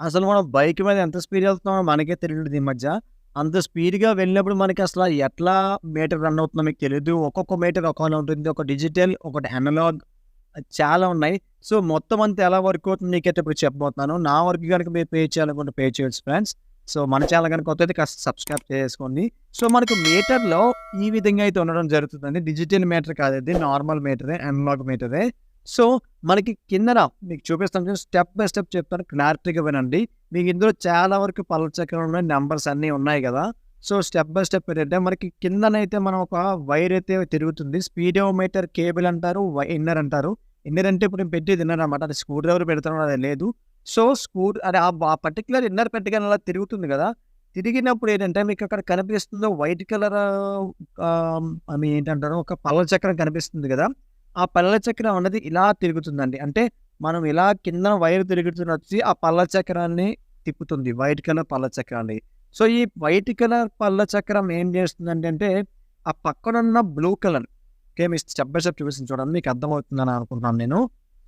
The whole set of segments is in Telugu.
అసలు మనం బైక్ మీద ఎంత స్పీడ్ వెళ్తున్నామో మనకే తెలియదు ఈ మధ్య. అంత స్పీడ్‌గా వెళ్ళినప్పుడు మనకి అసలు ఎట్లా మీటర్ రన్ అవుతుందో మీకు తెలియదు ఒక్కొక్క మీటర్ ఒకోలా ఉంటుంది. ఒక డిజిటల్, ఒకటి అనలాగ్ చాలా ఉన్నాయి. సో, మొత్తం అంతా ఎలా వర్క్ అవుతుందో మీకైతే ఇప్పుడు చెప్పబోతున్నాను. నా వర్క్ గనుక మీరు పే చేయాలనుకుంటే పే చేయొచ్చు ఫ్రెండ్స్. సో, మన ఛానల్ గనుక వస్తుంది కాస్త సబ్స్క్రైబ్ చేసుకోండి. సో, మనకు మీటర్‌లో ఈ విధంగా అయితే ఉండడం జరుగుతుందండి. డిజిటల్ మీటర్ కాదు ఇది నార్మల్ మీటరే. అనలాగ్ మీటరే. సో, మనకి కిందన మీకు చూపిస్తాను స్టెప్ బై స్టెప్ చెప్తాను. క్లారిటీగా వినండి. మీకు ఇందులో చాలా వరకు పల్ల చక్రం ఉన్నాయి. అన్నీ ఉన్నాయి కదా సో, స్టెప్ బై స్టెప్ ఏంటంటే మనకి కిందనైతే మనం ఒక వైర్ అయితే తిరుగుతుంది. స్పీడోమీటర్ కేబుల్ అంటారు. వై ఇన్నర్ అంటారు. ఇన్నర్ అంటే ఇప్పుడు నేను పెట్టి తిన్నాను అనమాట. అది స్క్రూ డ్రైవర్ పెడతాను అది లేదు. సో, స్క్రూ అదే ఆ పర్టికులర్ పర్టిక్యులర్ ఇన్నర్ పెట్టగానే అలా తిరుగుతుంది కదా తిరిగినప్పుడు ఏంటంటే మీకు అక్కడ కనిపిస్తుందో వైట్ కలర్ అని ఐ మీన్ ఏంటంటారు ఒక పల్ల చక్రం కనిపిస్తుంది కదా ఆ పల్ల చక్రం అనేది ఇలా తిరుగుతుందండి. అంటే మనం ఇలా కింద వైర్ తిరుగుతున్న వచ్చి ఆ పల్ల చక్రాన్ని తిప్పుతుంది. వైట్ కలర్ పల్ల చక్రాన్ని. సో, ఈ వైట్ కలర్ పల్ల చక్రం ఏం చేస్తుందంటే అంటే ఆ పక్కనున్న బ్లూ కలర్ ఓకే. మీ స్టెప్ బై స్టెప్ చూపిస్తుంది చూడండి. మీకు అర్థమవుతుందని అనుకుంటున్నాను నేను.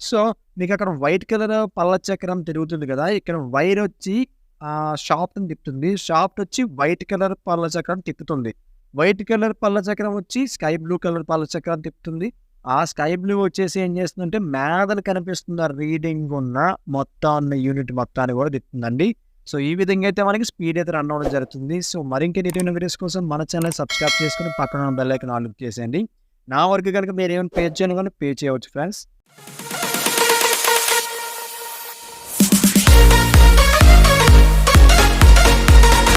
సో, మీకు అక్కడ వైట్ కలర్ పల్ల చక్రం తిరుగుతుంది కదా ఇక్కడ వైర్ వచ్చి ఆహ్, షాఫ్ట్‌ని తిప్పుతుంది. షాఫ్ట్ వచ్చి వైట్ కలర్ పల్ల చక్రం తిప్పుతుంది. వైట్ కలర్ పల్ల చక్రం వచ్చి స్కై బ్లూ కలర్ పల్ల చక్రాన్ని తిప్పుతుంది. ఆ స్కై బ్లూ వచ్చేసి ఏం చేస్తుందంటే మీదన కనిపిస్తున్న రీడింగ్ ఉన్న మొత్తాన్ని యూనిట్ మొత్తాన్ని కూడా తిప్పుతుందండి. సో, ఈ విధంగా అయితే మనకి స్పీడ్ అయితే రన్ అవ్వడం జరుగుతుంది. సో, మరింక ఎడిటింగ్ వీడియోస్ కోసం మన ఛానల్ సబ్స్క్రైబ్ చేసుకొని పక్కన ఉన్న బెల్ చేసేయండి. నా వరకు గనుక ఏమైనా పే చేయాలనుకుంటే పే చేయవచ్చు ఫ్రెండ్స్.